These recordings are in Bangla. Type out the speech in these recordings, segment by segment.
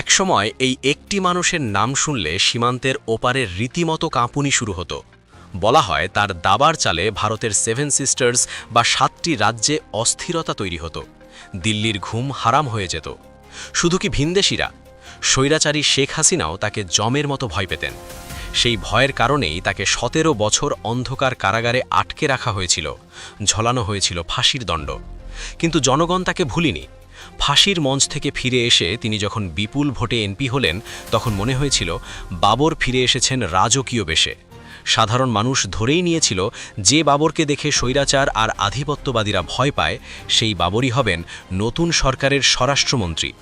একসময় এই একটি মানুষের নাম শুনলে সীমান্তের ওপারের রীতিমতো কাঁপুনি শুরু হতো। বলা হয় তার দাবার চালে ভারতের সেভেন সিস্টার্স বা সাতটি রাজ্যে অস্থিরতা তৈরি হতো। দিল্লির ঘুম হারাম হয়ে যেত। শুধু কি ভিনদেশিরা? স্বৈরাচারী শেখ হাসিনাও তাকে জমের মতো ভয় পেতেন। সেই ভয়ের কারণেই তাকে সতেরো বছর অন্ধকার কারাগারে আটকে রাখা হয়েছিল। ঝলানো হয়েছিল ফাঁসির দণ্ড। কিন্তু জনগণ তাকে ভুলিনি। ফাঁসির মঞ্চ থেকে ফিরে এসে তিনি যখন বিপুল ভোটে এমপি হলেন, তখন মনে হয়েছিল বাবর ফিরে এসেছেন রাজকীয় বেশে। সাধারণ মানুষ ধরেই নিয়েছিল, যে বাবরকে দেখে স্বৈরাচার আর আধিপত্যবাদীরা ভয় পায়, সেই বাবরই হবেন নতুন সরকারের স্বরাষ্ট্রমন্ত্রী।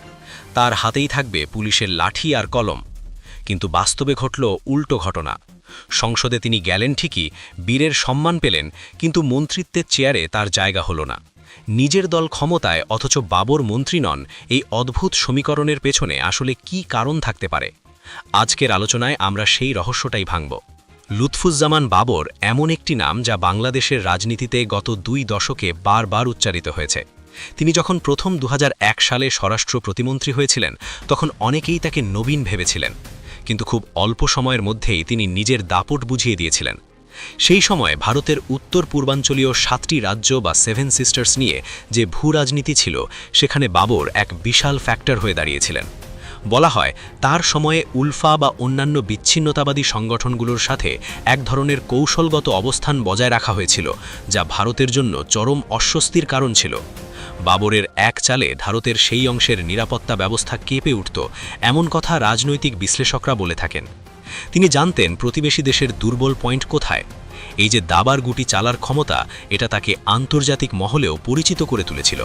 তার হাতেই থাকবে পুলিশের লাঠি আর কলম। কিন্তু বাস্তবে ঘটল উল্টো ঘটনা। সংসদে তিনি গেলেন ঠিকই, বীরের সম্মান পেলেন, কিন্তু মন্ত্রিত্বের চেয়ারে তার জায়গা হল না। নিজের দল ক্ষমতায় অথচ বাবর মন্ত্রী নন, এই অদ্ভুত সমীকরণের পেছনে আসলে কি কারণ থাকতে পারে? আজকের আলোচনায় আমরা সেই রহস্যটাই ভাঙব। লুৎফুজ্জামান বাবর এমন একটি নাম যা বাংলাদেশের রাজনীতিতে গত দুই দশকে বারবার উচ্চারিত হয়েছে। তিনি যখন প্রথম দু হাজার এক সালে স্বরাষ্ট্র প্রতিমন্ত্রী হয়েছিলেন, তখন অনেকেই তাকে নবীন ভেবেছিলেন। কিন্তু খুব অল্প সময়ের মধ্যেই তিনি নিজের দাপট বুঝিয়ে দিয়েছিলেন। সেই সময় ভারতের উত্তর পূর্বাঞ্চলীয় সাতটি রাজ্য বা সেভেন সিস্টার্স নিয়ে যে ভূ রাজনীতি ছিল, সেখানে বাবর এক বিশাল ফ্যাক্টর হয়ে দাঁড়িয়েছিলেন। বলা হয়, তার সময়ে উলফা বা অন্যান্য বিচ্ছিন্নতাবাদী সংগঠনগুলোর সাথে এক ধরনের কৌশলগত অবস্থান বজায় রাখা হয়েছিল, যা ভারতের জন্য চরম অস্বস্তির কারণ ছিল। বাবরের এক চালে ভারতের সেই অংশের নিরাপত্তা ব্যবস্থা কেঁপে উঠত, এমন কথা রাজনৈতিক বিশ্লেষকরা বলে থাকেন। তিনি জানতেন প্রতিবেশী দেশের দুর্বল পয়েন্ট কোথায়। এই যে দাবার গুটি চালার ক্ষমতা, এটা তাকে আন্তর্জাতিক মহলেও পরিচিত করে তুলেছিল।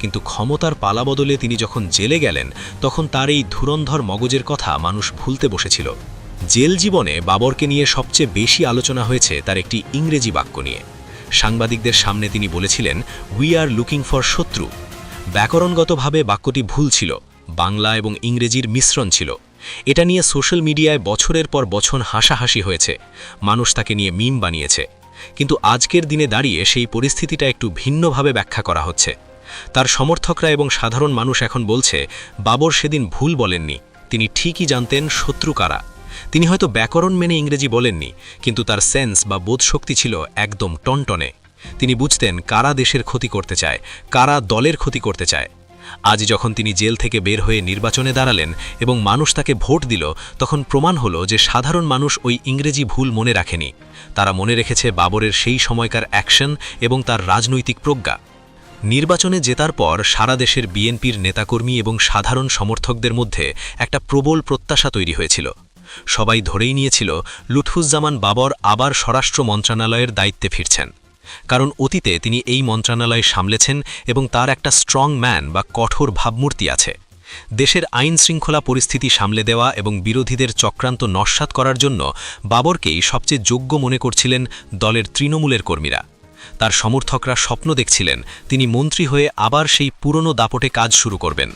কিন্তু ক্ষমতার পালাবদলে তিনি যখন জেলে গেলেন, তখন তার এই ধুরন্ধর মগজের কথা মানুষ ভুলতে বসেছিল। জেল জীবনে বাবরকে নিয়ে সবচেয়ে বেশি আলোচনা হয়েছে তার একটি ইংরেজি বাক্য নিয়ে। সাংবাদিকদের সামনে তিনি বলেছিলেন উই আর লুকিং ফর শত্রু। ব্যাকরণগতভাবে বাক্যটি ভুল ছিল। বাংলা এবং ইংরেজির মিশ্রণ ছিল। এটা নিয়ে সোশ্যাল মিডিয়ায় বছরের পর বছর হাসাহাসি হয়েছে। মানুষ তাকে নিয়ে মিম বানিয়েছে। কিন্তু আজকের দিনে দাঁড়িয়ে সেই পরিস্থিতিটা একটু ভিন্নভাবে ব্যাখ্যা করা হচ্ছে। তার সমর্থকরা এবং সাধারণ মানুষ এখন বলছে, বাবর সেদিন ভুল বলেননি। তিনি ঠিকই জানতেন শত্রু কারা। তিনি হয়তো ব্যাকরণ মেনে ইংরেজি বলেননি, কিন্তু তার সেন্স বা বোধশক্তি ছিল একদম টনটনে। তিনি বুঝতেন কারা দেশের ক্ষতি করতে চায়, কারা দলের ক্ষতি করতে চায়। আজ যখন তিনি জেল থেকে বের হয়ে নির্বাচনে দাঁড়ালেন এবং মানুষ তাকে ভোট দিল, তখন প্রমাণ হলো যে সাধারণ মানুষ ওই ইংরেজি ভুল মনে রাখেনি। তারা মনে রেখেছে বাবরের সেই সময়কার অ্যাকশন এবং তার রাজনৈতিক প্রজ্ঞা। নির্বাচনে জেতার পর সারা দেশের বিএনপির নেতাকর্মী এবং সাধারণ সমর্থকদের মধ্যে একটা প্রবল প্রত্যাশা তৈরি হয়েছিল। সবাই ধরেই নিয়েছিল, লুৎফুজ্জামান বাবর আবার স্বরাষ্ট্র মন্ত্রণালয়ের দায়িত্বে ফিরছেন। কারণ অতীতে তিনি এই মন্ত্রণালয় সামলেছেন এবং তার একটা স্ট্রং ম্যান বা কঠোর ভাবমূর্তি আছে। দেশের আইন শৃঙ্খলা পরিস্থিতি সামলে দেওয়া এবং বিরোধীদের চক্রান্ত নস্বাত করার জন্য বাবরকেই সবচেয়ে যোগ্য মনে করছিলেন দলের তৃণমূলের কর্মীরা। তার সমর্থকরা স্বপ্ন দেখছিলেন তিনি মন্ত্রী হয়ে আবার সেই পুরনো দাপটে কাজ শুরু করবেন।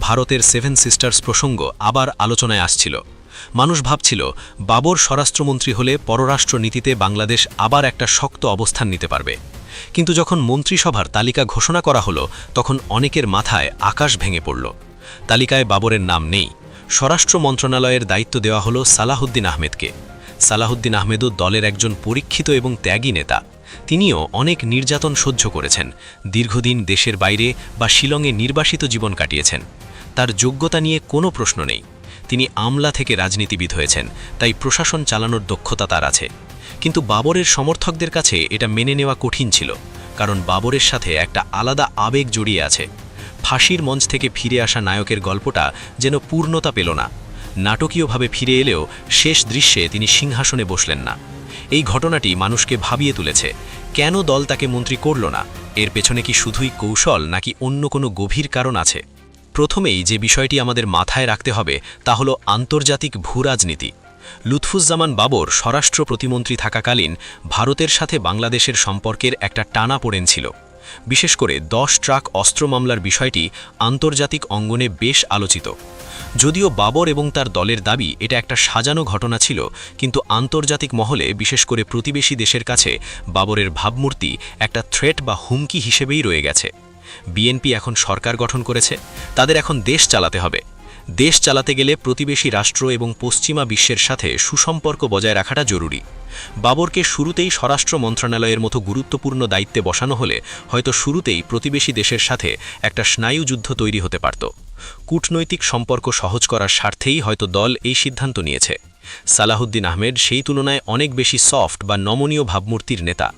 ভারতের সেভেন সিস্টার্স প্রসঙ্গ আবার আলোচনায় আসছিল। মানুষ ভাবছিল, বাবর স্বরাষ্ট্রমন্ত্রী হলে পররাষ্ট্র নীতিতে বাংলাদেশ আবার একটা শক্ত অবস্থান নিতে পারবে। কিন্তু যখন মন্ত্রিসভার তালিকা ঘোষণা করা হলো, তখন অনেকের মাথায় আকাশ ভেঙে পড়ল। তালিকায় বাবরের নাম নেই। স্বরাষ্ট্র মন্ত্রণালয়ের দায়িত্ব দেওয়া হলো সালাহুদ্দিন আহমেদকে। সালাহুদ্দিন আহমেদও দলের একজন পরীক্ষিত এবং ত্যাগী নেতা। তিনিও অনেক নির্যাতন সহ্য করেছেন, দীর্ঘদিন দেশের বাইরে বা শিলংয়ে নির্বাসিত জীবন কাটিয়েছেন। তার যোগ্যতা নিয়ে কোনো প্রশ্ন নেই। তিনি আমলা থেকে রাজনীতিবিদ হয়েছেন, তাই প্রশাসন চালানোর দক্ষতা তার আছে। কিন্তু বাবরের সমর্থকদের কাছে এটা মেনে নেওয়া কঠিন ছিল, কারণ বাবরের সাথে একটা আলাদা আবেগ জড়িয়ে আছে। ফাঁসির মঞ্চ থেকে ফিরে আসা নায়কের গল্পটা যেন পূর্ণতা পেল না। নাটকীয়ভাবে ফিরে এলেও শেষ দৃশ্যে তিনি সিংহাসনে বসলেন না। এই ঘটনাটি মানুষকে ভাবিয়ে তুলেছে, কেন দল তাকে মন্ত্রী করল না? এর পেছনে কি শুধুই কৌশল নাকি অন্য কোনো গভীর কারণ আছে? প্রথমেই যে বিষয়টি আমাদের মাথায় রাখতে হবে তা হল আন্তর্জাতিক ভূরাজনীতি লুৎফুজ্জামান বাবর স্বরাষ্ট্র প্রতিমন্ত্রী থাকাকালীন ভারতের সাথে বাংলাদেশের সম্পর্কের একটা টানা পড়েন ছিল। বিশেষ করে দশ ট্রাক অস্ত্র মামলার বিষয়টি আন্তর্জাতিক অঙ্গনে বেশ আলোচিত। যদিও বাবর এবং তার দলের দাবি এটা একটা সাজানো ঘটনা ছিল, কিন্তু আন্তর্জাতিক মহলে বিশেষ করে প্রতিবেশী দেশের কাছে বাবরের ভাবমূর্তি একটা থ্রেট বা হুমকি হিসেবেই রয়ে গেছে। বিএনপি এখন সরকার গঠন করেছে, তাদের এখন দেশ চালাতে হবে। দেশ চালাতে গেলে প্রতিবেশী রাষ্ট্র এবং পশ্চিমা বিশ্বের সাথে সুসম্পর্ক বজায় রাখাটা জরুরি। বাবরকে শুরুতেই স্বরাষ্ট্র মন্ত্রণালয়ের মতো গুরুত্বপূর্ণ দায়িত্বে বসানো হলে হয়তো শুরুতেই প্রতিবেশী দেশের সাথে একটা স্নায়ুযুদ্ধ তৈরি হতে পারত। কূটনৈতিক সম্পর্ক সহজ করার স্বার্থেই হয়তো দল এই সিদ্ধান্ত নিয়েছে। সালাহুদ্দিন আহমেদ সেই তুলনায় অনেক বেশি সফট বা নমনীয় ভাবমূর্তির নেতা।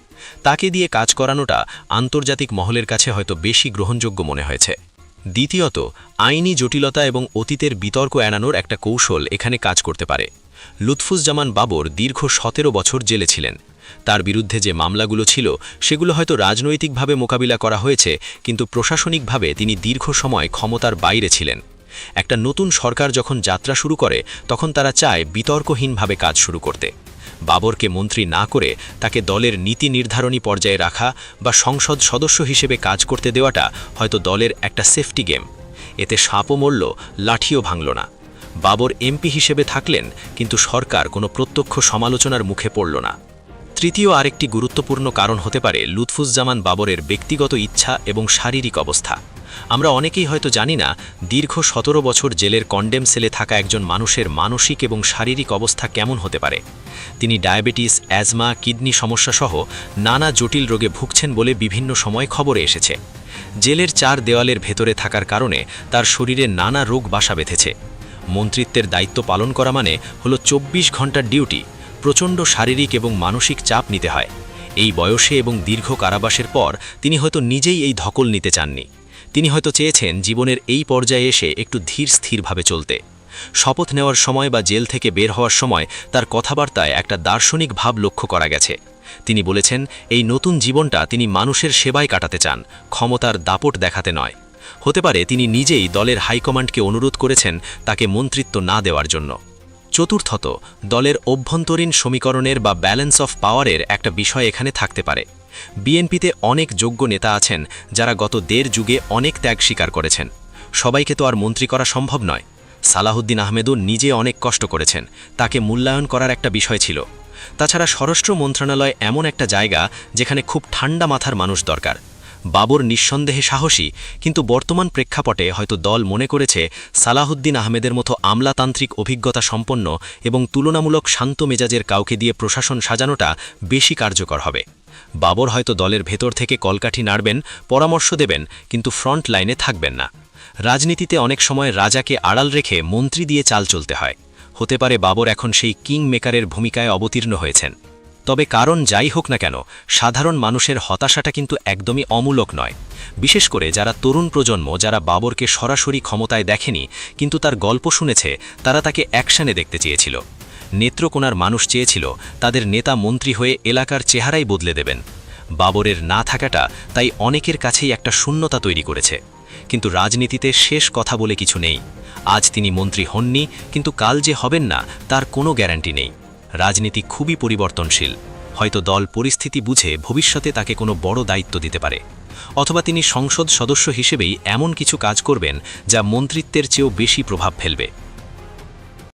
তাকে দিয়ে কাজ করানোটা আন্তর্জাতিক মহলের কাছে হয়তো বেশি গ্রহণযোগ্য মনে হয়েছে। দ্বিতীয়ত, আইনি জটিলতা এবং অতীতের বিতর্ক এড়ানোর একটা কৌশল এখানে কাজ করতে পারে। লুৎফুজ্জামান বাবর দীর্ঘ সতেরো বছর জেলে ছিলেন। তার বিরুদ্ধে যে মামলাগুলো ছিল, সেগুলো হয়তো রাজনৈতিকভাবে মোকাবিলা করা হয়েছে, কিন্তু প্রশাসনিকভাবে তিনি দীর্ঘ সময় ক্ষমতার বাইরে ছিলেন। একটা নতুন সরকার যখন যাত্রা শুরু করে, তখন তারা চায় বিতর্কহীনভাবে কাজ শুরু করতে। বাবরকে মন্ত্রী না করে তাকে দলের নীতি নির্ধারণী পর্যায়ে রাখা বা সংসদ সদস্য হিসেবে কাজ করতে দেওয়াটা হয়তো দলের একটা সেফটি গেম। এতে সাপও মরল, লাঠিও ভাঙল না। বাবর এমপি হিসেবে থাকলেন, কিন্তু সরকার কোনো প্রত্যক্ষ সমালোচনার মুখে পড়ল না। তৃতীয় আরেকটি গুরুত্বপূর্ণ কারণ হতে পারে লুৎফুজ্জামান বাবরের ব্যক্তিগত ইচ্ছা এবং শারীরিক অবস্থা। আমরা অনেকেই হয়তো জানি না, দীর্ঘ সতেরো বছর জেলের কন্ডেম সেলে থাকা একজন মানুষের মানসিক এবং শারীরিক অবস্থা কেমন হতে পারে। তিনি ডায়াবেটিস, অ্যাজমা, কিডনি সমস্যাসহ নানা জটিল রোগে ভুগছেন বলে বিভিন্ন সময় খবরে এসেছে। জেলের চার দেওয়ালের ভেতরে থাকার কারণে তার শরীরে নানা রোগ বাসা বেঁধেছে। মন্ত্রিত্বের দায়িত্ব পালন করা মানে হলো চব্বিশ ঘণ্টার ডিউটি, প্রচণ্ড শারীরিক এবং মানসিক চাপ নিতে হয়। এই বয়সে এবং দীর্ঘ কারাবাসের পর তিনি হয়তো নিজেই এই ধকল নিতে চাননি। তিনি হয়তো চেয়েছেন জীবনের এই পর্যায়ে এসে একটু ধীর স্থিরভাবে চলতে। শপথ নেওয়ার সময় বা জেল থেকে বের হওয়ার সময় তার কথাবার্তায় একটা দার্শনিক ভাব লক্ষ্য করা গেছে। তিনি বলেছেন, এই নতুন জীবনটা তিনি মানুষের সেবায় কাটাতে চান, ক্ষমতার দাপট দেখাতে নয়। হতে পারে তিনি নিজেই দলের হাইকমান্ডকে অনুরোধ করেছেন তাকে মন্ত্রিত্ব না দেওয়ার জন্য। চতুর্থত, দলের অভ্যন্তরীণ সমীকরণের বা ব্যালেন্স অফ পাওয়ারের একটা বিষয় এখানে থাকতে পারে। বিএনপিতে অনেক যোগ্য নেতা আছেন, যারা গত দেড় যুগে অনেক ত্যাগ স্বীকার করেছেন। সবাইকে তো আর মন্ত্রী করা সম্ভব নয়। সালাহুদ্দিন আহমেদও নিজে অনেক কষ্ট করেছেন, তাকে মূল্যায়ন করার একটা বিষয় ছিল। তাছাড়া স্বরাষ্ট্র মন্ত্রণালয় এমন একটা জায়গা যেখানে খুব ঠান্ডা মাথার মানুষ দরকার। বাবর নিঃসন্দেহে সাহসী, কিন্তু বর্তমান প্রেক্ষাপটে হয়তো দল মনে করেছে সালাহুদ্দিন আহমেদের মতো আমলাতান্ত্রিক অভিজ্ঞতা সম্পন্ন এবং তুলনামূলক শান্ত মেজাজের কাউকে দিয়ে প্রশাসন সাজানোটা বেশি কার্যকর হবে। বাবর হয়তো দলের ভেতর থেকে কলকাঠি নাড়বেন, পরামর্শ দেবেন, কিন্তু ফ্রন্ট লাইনে থাকবেন না। রাজনীতিতে অনেক সময় রাজাকে আড়াল রেখে মন্ত্রী দিয়ে চাল চলতে হয়। হতে পারে বাবর এখন সেই কিং মেকারের ভূমিকায় অবতীর্ণ হয়েছেন। তবে কারণ যাই হোক না কেন, সাধারণ মানুষের হতাশাটা কিন্তু একদমই অমূলক নয়। বিশেষ করে যারা তরুণ প্রজন্ম, যারা বাবরকে সরাসরি ক্ষমতায় দেখেনি, কিন্তু তার গল্প শুনেছে, তারা তাকে অ্যাকশানে দেখতে চেয়েছিল। নেত্রকোনার মানুষ চেয়েছিল তাদের নেতা মন্ত্রী হয়ে এলাকার চেহারাই বদলে দেবেন। বাবরের না থাকাটা তাই অনেকের কাছেই একটা শূন্যতা তৈরি করেছে। কিন্তু রাজনীতিতে শেষ কথা বলে কিছু নেই। আজ তিনি মন্ত্রী হননি, কিন্তু কাল যে হবেন না, তার কোনো গ্যারান্টি নেই। রাজনীতি খুবই পরিবর্তনশীল। হয়তো দল পরিস্থিতি বুঝে ভবিষ্যতে তাকে কোনো বড় দায়িত্ব দিতে পারে। অথবা তিনি সংসদ সদস্য হিসেবেই এমন কিছু কাজ করবেন যা মন্ত্রিত্বের চেয়েও বেশি প্রভাব ফেলবে।